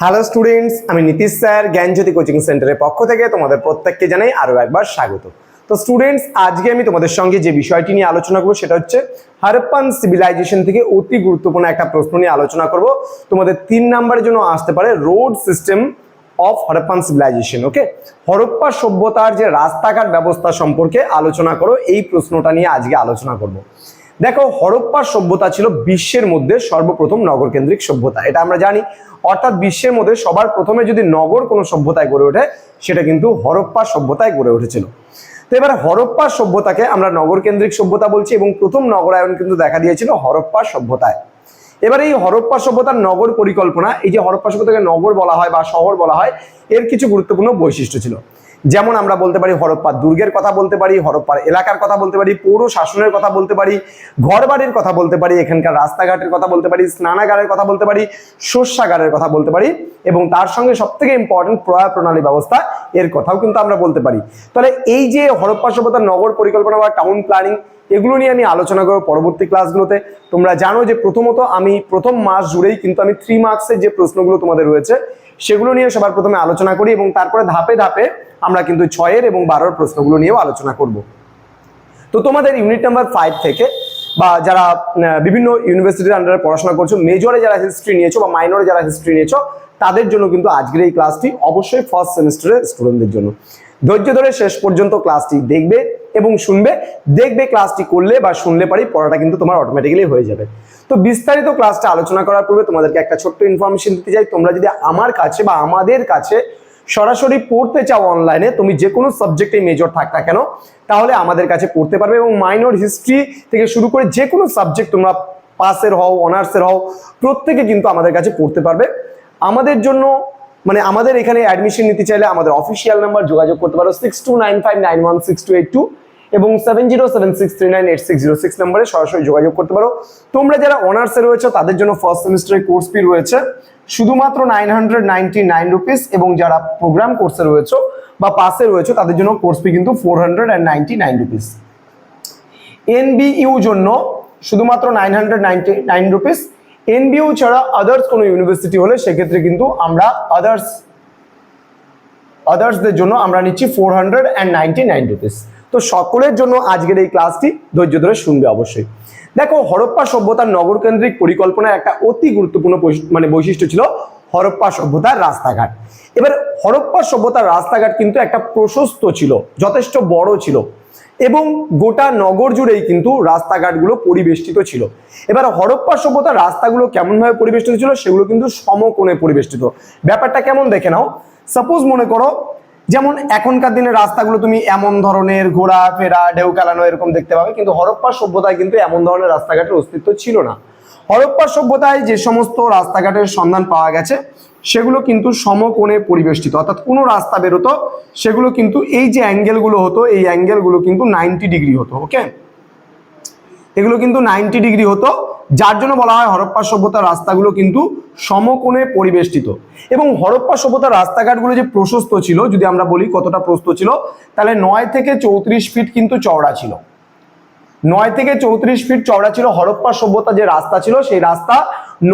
Hello students আমি Nitish sir, জ্ঞানজ্যোতি coaching সেন্টারের পক্ষ থেকে তোমাদের প্রত্যেককে জানাই আরও একবার স্বাগত। তো স্টুডেন্টস আজকে আমি তোমাদের সঙ্গে যে বিষয়টি নিয়ে আলোচনা করব সেটা হচ্ছে হারপ্পান সিভিলাইজেশন থেকে অতি গুরুত্বপূর্ণ একটা প্রশ্ন নিয়ে আলোচনা করব। তোমাদের তিন নাম্বারের জন্য আসতে পারে road system of Harappan civilization okay Harappa সভ্যতার যে রাস্তাঘাট ব্যবস্থা সম্পর্কে আলোচনা করো, এই প্রশ্নটা নিয়ে আজকে আলোচনা করব। দেখো হরপ্পা সভ্যতা ছিল বিশ্বের মধ্যে সর্বপ্রথম নগরকেন্দ্রিক সভ্যতা, এটা আমরা জানি। অর্থাৎ বিশ্বের মধ্যে সবার প্রথমে যদি নগর কোনো সভ্যতায় গড়ে ওঠে, সেটা কিন্তু হরপ্পা সভ্যতায় গড়ে উঠেছিল। তো এবার হরপ্পা সভ্যতাকে আমরা নগরকেন্দ্রিক সভ্যতা বলছি এবং প্রথম নগরায়ন কিন্তু দেখা দিয়েছিল হরপ্পা সভ্যতায়। এবার এই হরপ্পা সভ্যতার নগর পরিকল্পনা, এই যে হরপ্পা সভ্যতাকে নগর বলা হয় বা শহর বলা হয়, এর কিছু গুরুত্বপূর্ণ বৈশিষ্ট্য ছিল। যেমন আমরা বলতে পারি হরপ্পার দুর্গের কথা বলতে পারি, হরপ্পার এলাকার কথা বলতে পারি, পৌর শাসনের কথা বলতে পারি, ঘরবাড়ির কথা বলতে পারি, এখানকার রাস্তাঘাটের কথা বলতে পারি, স্নানাগারের কথা বলতে পারি, শস্যাগারের কথা বলতে পারি এবং তার সঙ্গে সব থেকে ইম্পর্টেন্ট প্রয়া প্রণালী ব্যবস্থা এর কথাও কিন্তু আমরা বলতে পারি। তাহলে এই যে হরপ্পা সভ্যতার নগর পরিকল্পনা বা টাউন প্ল্যানিং এগুলো নিয়ে আমি আলোচনা করব পরবর্তী ক্লাসগুলোতে তোমরা জানো যে প্রথমত আমি প্রথম মাস জুড়েই কিন্তু আমি থ্রি মার্কসের যে প্রশ্নগুলো তোমাদের রয়েছে সেগুলো নিয়ে সবার প্রথমে আলোচনা করি এবং তারপরে ধাপে ধাপে আমরা কিন্তু ছয়ের এবং বারোর প্রশ্নগুলো নিয়েও আলোচনা করব। তো তোমাদের ইউনিট নাম্বার ফাইভ থেকে বা যারা বিভিন্ন ইউনিভার্সিটির আন্ডারে পড়াশোনা করছ মেজরে যারা হিস্ট্রি নিয়েছো বা মাইনরে যারা হিস্ট্রি নিয়েছো, তাদের জন্য কিন্তু আজকের এই ক্লাসটি অবশ্যই ফার্স্ট সেমিস্টারের স্টুডেন্টদের জন্য। ধৈর্য ধরে শেষ পর্যন্ত ক্লাসটি দেখবে এবং শুনবে। দেখবে ক্লাসটি করলে বা শুনলে পারি, পড়াটা কিন্তু তোমার অটোমেটিক্যালি হয়ে যাবে। তো বিস্তারিত ক্লাসটা আলোচনা করার পূর্বে তোমাদেরকে একটা ছোট্ট ইনফরমেশন দিতে চাই। তোমরা যদি আমার কাছে বা আমাদের কাছে সরাসরি পড়তে চাও অনলাইনে তুমি যে কোনো সাবজেক্টে মেজর থাক না কেন, তাহলে আমাদের কাছে পড়তে পারবে এবং মাইনর হিস্ট্রি থেকে শুরু করে যে কোনো সাবজেক্ট তোমরা পাসের হও অনার্সের হও, প্রত্যেকে কিন্তু আমাদের কাছে পড়তে পারবে। আমাদের জন্য মানে আমাদের এখানে অ্যাডমিশন নিতে চাইলে আমাদের অফিসিয়াল নাম্বার যোগাযোগ করতে পারো six two nine five nine one six two eight two এবং seven zero seven six three nine eight six zero six নাম্বারে সরাসরি যোগাযোগ করতে পারো। তোমরা যারা অনার্সে রয়েছে, তাদের জন্য ফার্স্ট সেমিস্টারের কোর্স ফি রয়েছে। শুধুমাত্র nine hundred ninety nine rupees এবং যারা প্রোগ্রাম কোর্সে রয়েছে বা পাসে রয়েছে, তাদের জন্য কোর্স ফি কিন্তু four hundred and ninety nine rupees NBU জন্য শুধুমাত্র nine hundred ninety nine rupees NBU ছাড়া আদার্স কোনো ইউনিভার্সিটি হলে সেক্ষেত্রে কিন্তু আমরা আদার্স আদার্সদের জন্য আমরা নিচ্ছি four hundred and ninety nine rupees তো সকলের জন্য আজকের এই ক্লাসটি ধৈর্য ধরে শুনবে অবশ্যই। দেখো, হরপ্পা সভ্যতার নগরকেন্দ্রিক পরিকল্পনার একটা অতি গুরুত্বপূর্ণ মানে বৈশিষ্ট্য ছিল হরপ্পা সভ্যতার রাস্তাঘাট। এবার হরপ্পা সভ্যতার রাস্তাঘাট কিন্তু একটা প্রশস্ত ছিল, যথেষ্ট বড় ছিল। এবং গোটা নগর জুড়েই কিন্তু রাস্তাঘাটগুলো পরিবেষ্টিত ছিল। এবার হরপ্পা সভ্যতার রাস্তাগুলো কেমনভাবে পরিবেষ্টিত ছিল সেগুলো কিন্তু সমকোণে পরিবেষ্টিত। ব্যাপারটা কেমন দেখে নাও। সাপোজ মনে করো, যেমন এখনকার দিনে রাস্তাগুলো তুমি এমন ধরনের ঘোরা ফেরা ঢেউ কালানো এরকম দেখতে পাবে, কিন্তু হরপ্পা সভ্যতায় কিন্তু এমন ধরনের রাস্তাঘাটের অস্তিত্ব ছিল না। হরপ্পা সভ্যতায় যে সমস্ত রাস্তাঘাটের সন্ধান পাওয়া গেছে, সেগুলো কিন্তু সমকোণে পরিবেষ্টিত। অর্থাৎ কোনো রাস্তা বেরোতো, সেগুলো কিন্তু এই যে অ্যাঙ্গেলগুলো হতো, এই অ্যাঙ্গেলগুলো কিন্তু নাইনটি ডিগ্রি হতো, ওকে? এগুলো কিন্তু নাইনটি ডিগ্রি হতো, যার জন্য বলা হয় হরপ্পা সভ্যতার রাস্তাগুলো কিন্তু সমকোণে পরিবেষ্টিত। এবং হরপ্পা সভ্যতার রাস্তাঘাটগুলো যে প্রশস্ত ছিল, যদি আমরা বলি কতটা প্রস্ত ছিল, তাহলে নয় থেকে চৌত্রিশ ফিট কিন্তু চওড়া ছিল। নয় থেকে চৌত্রিশ ফিট চওড়া ছিল হরপ্পা সভ্যতা যে রাস্তা ছিল, সেই রাস্তা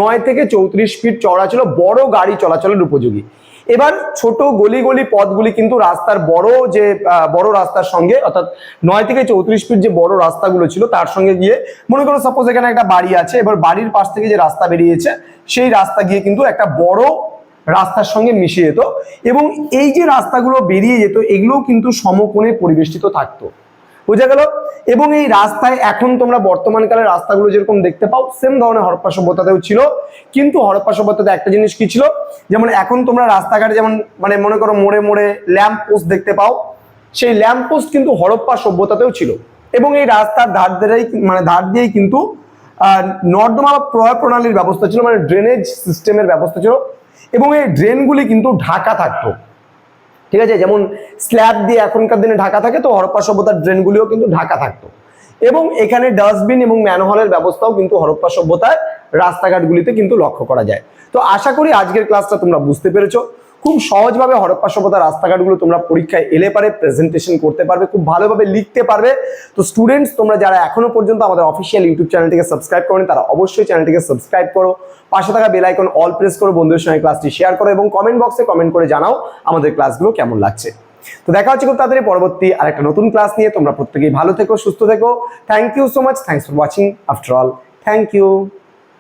নয় থেকে চৌত্রিশ ফিট চওড়া ছিল, বড় গাড়ি চলাচলের উপযোগী। এবার ছোট গলি গলি পথগুলি কিন্তু রাস্তার বড় যে বড় রাস্তার সঙ্গে, অর্থাৎ নয় থেকে চৌত্রিশ ফিট যে বড় রাস্তাগুলো ছিল, তার সঙ্গে গিয়ে, মনে করো সাপোজ এখানে একটা বাড়ি আছে, এবার বাড়ির পাশ থেকে যে রাস্তা বেরিয়েছে, সেই রাস্তা গিয়ে কিন্তু একটা বড় রাস্তার সঙ্গে মিশে যেত এবং এই যে রাস্তাগুলো বেরিয়ে যেত, এগুলোও কিন্তু সমকোণে পরিবেষ্টিত থাকতো। বোঝা গেল? এবং এই রাস্তায় এখন তোমরা বর্তমানকালে রাস্তাগুলো যেরকম দেখতে পাও সেম ধরনের হরপ্পা সভ্যতাতেও ছিল। কিন্তু হরপ্পা সভ্যতাতে একটা জিনিস কি ছিল? যেমন এখন তোমরা রাস্তাঘাটে যেমন মানে মনে করো মোড়ে মোড়ে ল্যাম্প পোস্ট দেখতে পাও, সেই ল্যাম্প পোস্ট কিন্তু হরপ্পা সভ্যতাতেও ছিল। এবং এই রাস্তার ধার ধরেই মানে ধার দিয়েই কিন্তু নর্দমা বা প্রয় প্রণালীর ব্যবস্থা ছিল মানে ড্রেনেজ সিস্টেমের ব্যবস্থা ছিল। এবং এই ড্রেনগুলি কিন্তু ঢাকা থাকতো। ঠিক আছে? যেমন স্ল্যাব দিয়ে এখনকার দিনে ঢাকা থাকে তো হরপ্পা সভ্যতার ড্রেনগুলিও কিন্তু ঢাকা থাকতো। এবং এখানে ডাস্টবিন এবং ম্যানহলের ব্যবস্থাও কিন্তু হরপ্পা সভ্যতার রাস্তাঘাটগুলিতে কিন্তু লক্ষ্য করা যায়। তো আশা করি আজকের ক্লাসটা তোমরা বুঝতে পেরেছ। খুব সহজভাবে হরপ্পা সভ্যতার রাস্তাঘাটগুলো তোমরা পরীক্ষায় এলে পারে প্রেজেন্টেশন করতে পারবে, খুব ভালোভাবে লিখতে পারবে। তো স্টুডেন্টস তোমরা যারা এখনও পর্যন্ত আমাদের অফিসিয়াল ইউটিউব চ্যানেলটিকে সাবস্ক্রাইব করেন, তারা অবশ্যই চ্যানেলটিকে সাবস্ক্রাইব করো। পাশে থাকা বেল আইকন অল প্রেস করো, বন্ধুদের সঙ্গে ক্লাসটি শেয়ার করো এবং কমেন্ট বক্সে কমেন্ট করে জানাও আমাদের ক্লাসগুলো কেমন লাগছে। তো দেখা হচ্ছে খুব তাড়াতাড়ি পরবর্তী আর একটা নতুন ক্লাস নিয়ে। তোমরা প্রত্যেকেই ভালো থেকো, সুস্থ থেকো। Thank you so much thanks for watching after all thank you